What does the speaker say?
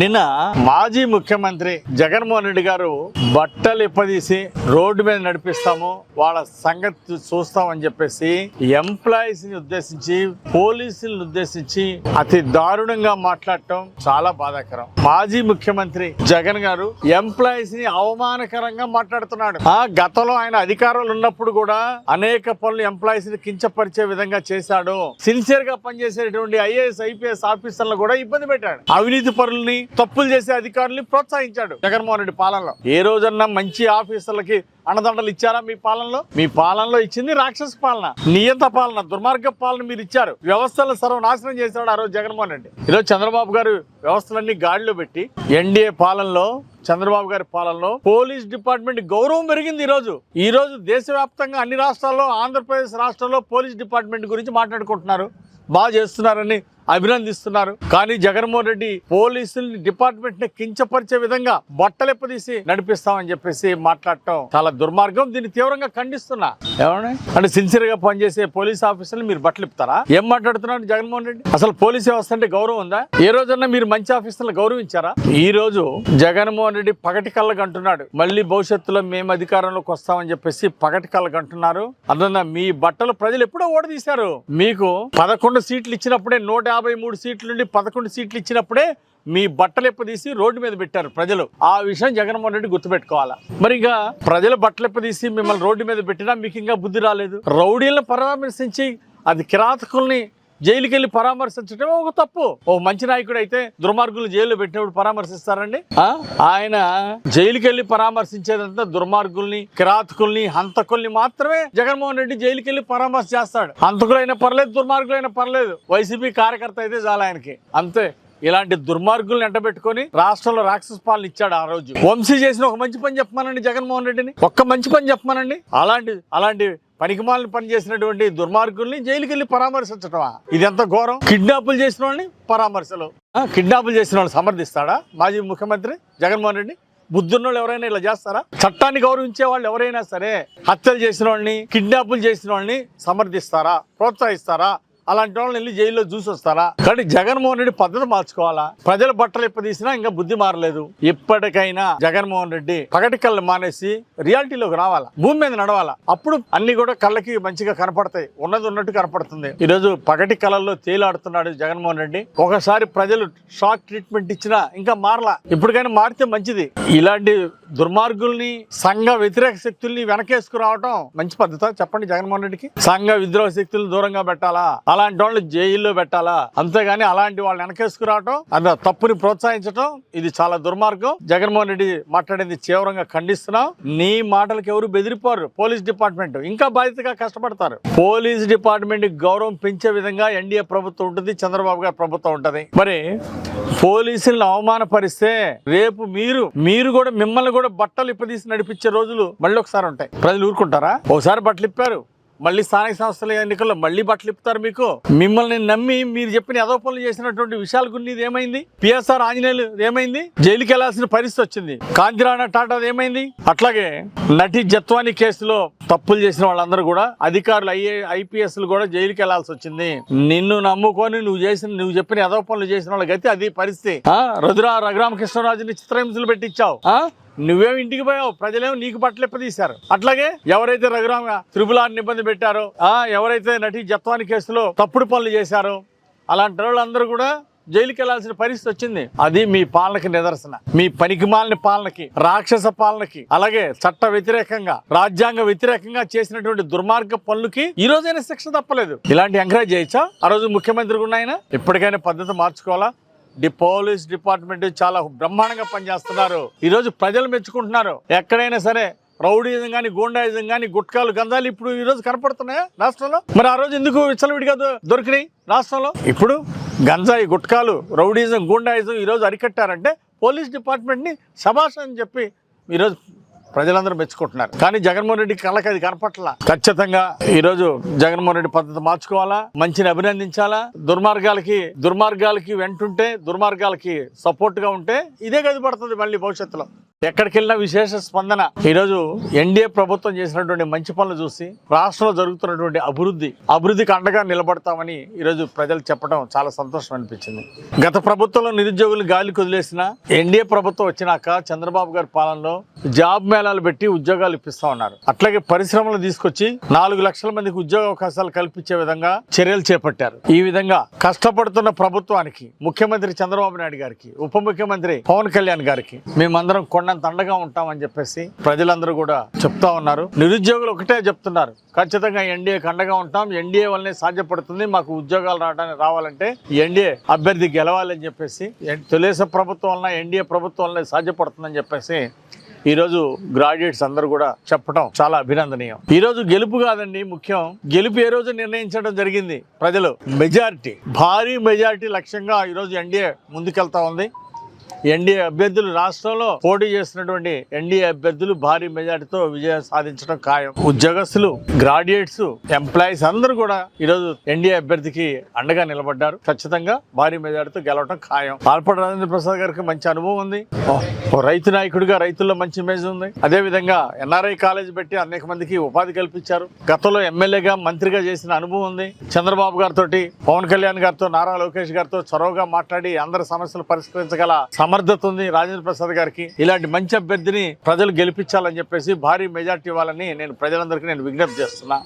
నిన్న మాజీ ముఖ్యమంత్రి జగన్మోహన్ రెడ్డి గారు బట్టలు ఇప్పదీసి రోడ్డు మీద నడిపిస్తాము వాళ్ళ సంగతి చూస్తామని చెప్పేసి ఎంప్లాయీస్ని ఉద్దేశించి పోలీసులను ఉద్దేశించి అతి దారుణంగా మాట్లాడటం చాలా బాధాకరం. మాజీ ముఖ్యమంత్రి జగన్ గారు ఎంప్లాయీస్ని అవమానకరంగా మాట్లాడుతున్నాడు. ఆ గతంలో ఆయన అధికారంలో ఉన్నప్పుడు కూడా అనేక పనులు ఎంప్లాయీస్ని కించపరిచే విధంగా చేశాడు. సిన్సియర్గా పనిచేసేటువంటి ఐఏఎస్ ఐపీఎస్ ఆఫీసర్లు కూడా ఇబ్బంది పెట్టాడు. అవినీతి పరుల్ని తప్పులు చేసే అధికారుల్ని ప్రోత్సహించాడు జగన్మోహన్ రెడ్డి పాలనలో. ఏ రోజన్నా మంచి ఆఫీసర్లకి అన్నదండలు ఇచ్చారా మీ పాలనలో? మీ పాలనలో ఇచ్చింది రాక్షస పాలన నియంత పాలన దుర్మార్గ పాలన మీరు ఇచ్చారు. వ్యవస్థలను సర్వనాశనం చేశాడు ఆ రోజు జగన్మోహన్ రెడ్డి. ఈరోజు చంద్రబాబు గారు వ్యవస్థలన్నీ గాడిలో పెట్టి ఎన్డీఏ పాలనలో చంద్రబాబు గారి పాలనలో పోలీస్ డిపార్ట్మెంట్ గౌరవం పెరిగింది ఈ రోజు. ఈ రోజు దేశవ్యాప్తంగా అన్ని రాష్ట్రాల్లో ఆంధ్రప్రదేశ్ రాష్ట్రంలో పోలీస్ డిపార్ట్మెంట్ గురించి మాట్లాడుకుంటున్నారు. బాగా చేస్తున్నారని అభినందిస్తున్నారు. కానీ జగన్మోహన్ రెడ్డి పోలీసుల్ని డిపార్ట్మెంట్ని కించపరిచే విధంగా బట్టలెప్పదీసి నడిపిస్తామని చెప్పేసి మాట్లాడటం చాలా దుర్మార్గం. దీన్ని తీవ్రంగా ఖండిస్తున్నా. ఏమన్నా అంటే సిన్సియర్గా పనిచేసే పోలీస్ ఆఫీసర్లు మీరు బట్టలిపుతారా ఏం మాట్లాడుతున్నారు జగన్మోహన్ రెడ్డి? అసలు పోలీస్ వ్యవస్థ అంటే గౌరవం ఉందా? ఏ రోజన్నా మీరు మంచి ఆఫీసర్లు గౌరవించారా? ఈ రోజు జగన్మోహన్ రెడ్డి పగటి కళ్ళకు అంటున్నాడు. మళ్ళీ భవిష్యత్తులో మేము అధికారంలోకి వస్తామని చెప్పేసి పగటి కళ్ళకు అంటున్నారు. అదన్నా మీ బట్టలు ప్రజలు ఎప్పుడో ఓడదీశారు. మీకు పదకొండు సీట్లు ఇచ్చినప్పుడే నూట యాభై మూడు సీట్ల నుండి పదకొండు సీట్లు ఇచ్చినప్పుడే మీ బట్టలు ఎప్పదీసి రోడ్డు మీద పెట్టారు ప్రజలు. ఆ విషయం జగన్మోహన్ రెడ్డి గుర్తుపెట్టుకోవాలా? మరి ఇంకా ప్రజల బట్టలు ఎప్పదీసి మిమ్మల్ని రోడ్డు మీద పెట్టినా మీకు ఇంకా బుద్ధి రాలేదు. రౌడీలను పరామర్శించి అది కిరాతకుల్ని జైలుకి వెళ్ళి పరామర్శించడం ఒక తప్పు. ఓ మంచి నాయకుడు అయితే దుర్మార్గులు జైల్లో పెట్టినప్పుడు పరామర్శిస్తారండి? ఆయన జైలుకి వెళ్ళి పరామర్శించేదంతా దుర్మార్గుల్ని కిరాతకుల్ని హంతకుల్ని మాత్రమే జగన్మోహన్ రెడ్డి జైలుకి వెళ్ళి పరామర్శ చేస్తాడు. హంతకులైనా పర్లేదు దుర్మార్గులైనా పర్లేదు. వైసీపీ కార్యకర్త అయితే చాలా ఆయనకి. అంతే. ఇలాంటి దుర్మార్గుల్ని ఎంటబెట్టుకొని రాష్ట్రంలో రాక్షస పాలన ఇచ్చాడు ఆ రోజు. వంశీ చేసిన ఒక మంచి పని చెప్పమానండి జగన్మోహన్ రెడ్డిని. ఒక్క మంచి పని చెప్పమానండి. అలాంటి అలాంటి పనికిమాలను పని చేసినటువంటి దుర్మార్గుల్ని జైలుకి వెళ్ళి పరామర్శించటమా? ఇది ఎంత ఘోరం? కిడ్నాపులు చేసిన వాళ్ళని పరామర్శలు. కిడ్నాపులు చేసిన వాళ్ళు సమర్థిస్తాడా? మాజీ ముఖ్యమంత్రి జగన్మోహన్ రెడ్డి? బుద్ధున్నోళ్ళు ఎవరైనా ఇలా చేస్తారా? చట్టాన్ని గౌరవించే వాళ్ళు ఎవరైనా సరే హత్యలు చేసిన వాళ్ళని కిడ్నాపులు చేసిన వాళ్ళని సమర్థిస్తారా? ప్రోత్సహిస్తారా? అలాంటి వాళ్ళని వెళ్ళి జైల్లో చూసి వస్తారా కానీ జగన్మోహన్ రెడ్డి పద్ధతి మార్చుకోవాలా? ప్రజల బట్టలు ఇప్పదీసినా ఇంకా బుద్ధి మారలేదు. ఇప్పటికైనా జగన్మోహన్ రెడ్డి పగటి కళ్ళు మానేసి రియాలిటీలోకి రావాలా? భూమి మీద నడవాలా? అప్పుడు అన్ని కూడా కళ్ళకి మంచిగా కనపడతాయి. ఉన్నది ఉన్నట్టు కనపడుతుంది. ఈరోజు పగటి కళల్లో తేలాడుతున్నాడు జగన్మోహన్ రెడ్డి. ఒకసారి ప్రజలు షాక్ ట్రీట్మెంట్ ఇచ్చినా ఇంకా మారలా? ఇప్పటికైనా మారితే మంచిది. ఇలాంటి దుర్మార్గుల్ని సంఘ వ్యతిరేక శక్తుల్ని వెనకేసుకురావటం మంచి పద్ధత? చెప్పండి జగన్మోహన్ రెడ్డికి. సంఘ విద్రోహ శక్తులను దూరంగా పెట్టాలా? అలాంటి వాళ్ళు జైల్లో పెట్టాలా? అంతేగాని అలాంటి వాళ్ళని వెనకేసుకురావటం అది తప్పుని ప్రోత్సహించడం ఇది చాలా దుర్మార్గం. జగన్మోహన్ రెడ్డి మాట్లాడింది తీవ్రంగా ఖండిస్తున్నాం. నీ మాటలకు ఎవరు బెదిరిపోరు. పోలీస్ డిపార్ట్మెంట్ ఇంకా బాధ్యతగా కష్టపడతారు. పోలీస్ డిపార్ట్మెంట్ గౌరవం పెంచే విధంగా ఎన్డీఏ ప్రభుత్వం ఉంటుంది చంద్రబాబు గారి ప్రభుత్వం ఉంటుంది. మరి పోలీసులను అవమానపరిస్తే రేపు మీరు మీరు కూడా మిమ్మల్ని కూడా బట్టలు ఇప్పదీసి నడిపించే రోజులు మళ్ళీ ఒకసారి ఉంటాయి. ప్రజలు ఊరుకుంటారా? ఒకసారి బట్టలు ఇప్పారు మళ్ళీ స్థానిక సంస్థల ఎన్నికల్లో మళ్ళీ బట్టలు ఇప్పుతారు మీకు. మిమ్మల్ని నమ్మి మీరు చెప్పిన ఏదో పనులు చేసినటువంటి విషయాల గురించి ఏమైంది? పిఎస్ఆర్ ఆంజనేయులు ఏమైంది? జైలుకి వెళ్ళాల్సిన పరిస్థితి వచ్చింది. కాంతిరాణ టాటా ఏమైంది? అట్లాగే నటి జత్వాని కేసులో తప్పులు చేసిన వాళ్ళందరూ కూడా అధికారులు ఐఏ ఐపీఎస్లు కూడా జైలుకి వెళ్ళాల్సి వచ్చింది. నిన్ను నమ్ముకొని నువ్వు చేసిన నువ్వు చెప్పిన ఏదో పనులు చేసిన వాళ్ళ గతి అది పరిస్థితి. రుద్ర రఘురామకృష్ణరాజుని చిత్రహింసలు పెట్టించావు. నువ్వేం ఇంటికి పోయావు? ప్రజలేమో నీకు బట్టలెప్పదీశారు అట్లాగే ఎవరైతే రఘురామ త్రిపుల ఇబ్బంది పెట్టారో ఆ ఎవరైతే నటి జత్వాని కేసులో తప్పుడు పనులు చేశారో అలాంటి వాళ్ళందరూ కూడా జైలుకి వెళ్ళాల్సిన పరిస్థితి వచ్చింది. అది మీ పాలనకి నిదర్శన. మీ పనికిమాలిన పాలనకి రాక్షస పాలనకి అలాగే చట్ట వ్యతిరేకంగా రాజ్యాంగ వ్యతిరేకంగా చేసినటువంటి దుర్మార్గ పనులకి ఈ రోజైనా శిక్ష తప్పలేదు. ఇలాంటి ఎంకరేజ్ చేయొచ్చా? ఆ రోజు ముఖ్యమంత్రి కూడా ఆయన ఇప్పటికైనా పద్ధతి మార్చుకోవాలా? డి పోలీస్ డిపార్ట్మెంట్ చాలా బ్రహ్మాండంగా పనిచేస్తున్నారు. ఈ రోజు ప్రజలు మెచ్చుకుంటున్నారు. ఎక్కడైనా సరే రౌడీజం కానీ గూండాయిజం కానీ గుట్కాలు గంధాలు ఇప్పుడు ఈ రోజు కనపడుతున్నాయా రాష్ట్రంలో? మరి ఆ రోజు ఎందుకు విచ్చలవిడిగా దొరికినాయి రాష్ట్రంలో? ఇప్పుడు గంజాయి గుట్కాలు రౌడీజం గూండాయిజం ఈరోజు అరికట్టారంటే పోలీస్ డిపార్ట్మెంట్ని శబాష్ అని చెప్పి ఈరోజు ప్రజలందరూ మెచ్చుకుంటున్నారు. కానీ జగన్మోహన్ రెడ్డి కళ్ళకి అది కనపట్ల. ఖచ్చితంగా ఈరోజు జగన్మోహన్ రెడ్డి పద్ధతి మార్చుకోవాలా? మంచిని అభినందించాలా? దుర్మార్గాలకి దుర్మార్గాలకి వెంటుంటే దుర్మార్గాలకి సపోర్ట్గా ఉంటే ఇదే గది పడుతుంది మళ్ళీ భవిష్యత్తులో. ఎక్కడికి వెళ్ళినా విశేష స్పందన. ఈరోజు ఎన్డీఏ ప్రభుత్వం చేసినటువంటి మంచి పనులు చూసి రాష్ట్రంలో జరుగుతున్నటువంటి అభివృద్ధి అభివృద్ధికి అండగా నిలబడతామని ఈరోజు ప్రజలు చెప్పడం చాలా సంతోషం అనిపించింది. గత ప్రభుత్వంలో నిరుద్యోగులు గాలికి కుదిలేసిన ఎన్డీఏ ప్రభుత్వం వచ్చినాక చంద్రబాబు గారి పాలనలో జాబ్ మేళాలు పెట్టి ఉద్యోగాలు ఇప్పిస్తా ఉన్నారు. అట్లాగే పరిశ్రమలు తీసుకొచ్చి నాలుగు లక్షల మందికి ఉద్యోగ అవకాశాలు కల్పించే విధంగా చర్యలు చేపట్టారు. ఈ విధంగా కష్టపడుతున్న ప్రభుత్వానికి ముఖ్యమంత్రి చంద్రబాబు నాయుడు గారికి ఉప ముఖ్యమంత్రి పవన్ కళ్యాణ్ గారికి మేమందరం కొండ కొండంత దండగా ఉంటామని చెప్పేసి ప్రజలందరూ కూడా చెప్తా ఉన్నారు. నిరుద్యోగులు ఒకటే చెప్తున్నారు. ఖచ్చితంగా ఎన్డీఏ కండగా ఉంటాం. ఎన్డీఏ వల్లనే సాధ్యపడుతుంది. మాకు ఉద్యోగాలు రావడానికి రావాలంటే ఎన్డీఏ అభ్యర్థి గెలవాలని చెప్పేసి ఎన్- తెలుగుదేశం ప్రభుత్వం వలన ఎన్డీఏ ప్రభుత్వం వల్లనే సాధ్యపడుతుందని చెప్పేసి ఈరోజు గ్రాడ్యుయేట్స్ అందరూ కూడా చెప్పడం చాలా అభినందనీయం. ఈరోజు గెలుపు కాదండి ముఖ్యం గెలుపు ఏ రోజు నిర్ణయించడం జరిగింది? ప్రజలు మెజారిటీ భారీ మెజారిటీ లక్ష్యంగా ఈ రోజు ఎన్డీఏ ముందుకెళ్తా ఉంది. ఎన్డీఏ అభ్యర్థులు రాష్ట్రంలో పోటీ చేస్తున్నటువంటి ఎన్డీఏ అభ్యర్థులు భారీ మెజార్టీతో విజయం సాధించడం ఖాయం. ఉద్యోగస్తులు గ్రాడ్యుయేట్స్ ఎంప్లాయీస్ అందరూ కూడా ఈరోజు ఎన్డీఏ అభ్యర్థికి అండగా నిలబడ్డారు. ఖచ్చితంగా భారీ మెజార్టీతో గెలవడం ఖాయం. పాల్పడ రాజేంద్ర ప్రసాద్ గారికి మంచి అనుభవం ఉంది. రైతు నాయకుడిగా రైతుల్లో మంచి ఇమేజ్ ఉంది. అదే విధంగా ఎన్ఆర్ఐ కాలేజ్ పెట్టి అనేక మందికి ఉపాధి కల్పించారు. గతంలో ఎమ్మెల్యేగా మంత్రిగా చేసిన అనుభవం ఉంది. చంద్రబాబు గారితో పవన్ కళ్యాణ్ గారితో నారా లోకేష్ గారితో చొరవగా మాట్లాడి అందరి సమస్యలు పరిష్కరించగల సమర్థత ఉంది రాజేంద్ర ప్రసాద్ గారికి. ఇలాంటి మంచి అభ్యర్థిని ప్రజలు గెలిపించాలని చెప్పేసి భారీ మెజార్టీ ఇవ్వాలని నేను ప్రజలందరికీ నేను విజ్ఞప్తి చేస్తున్నా.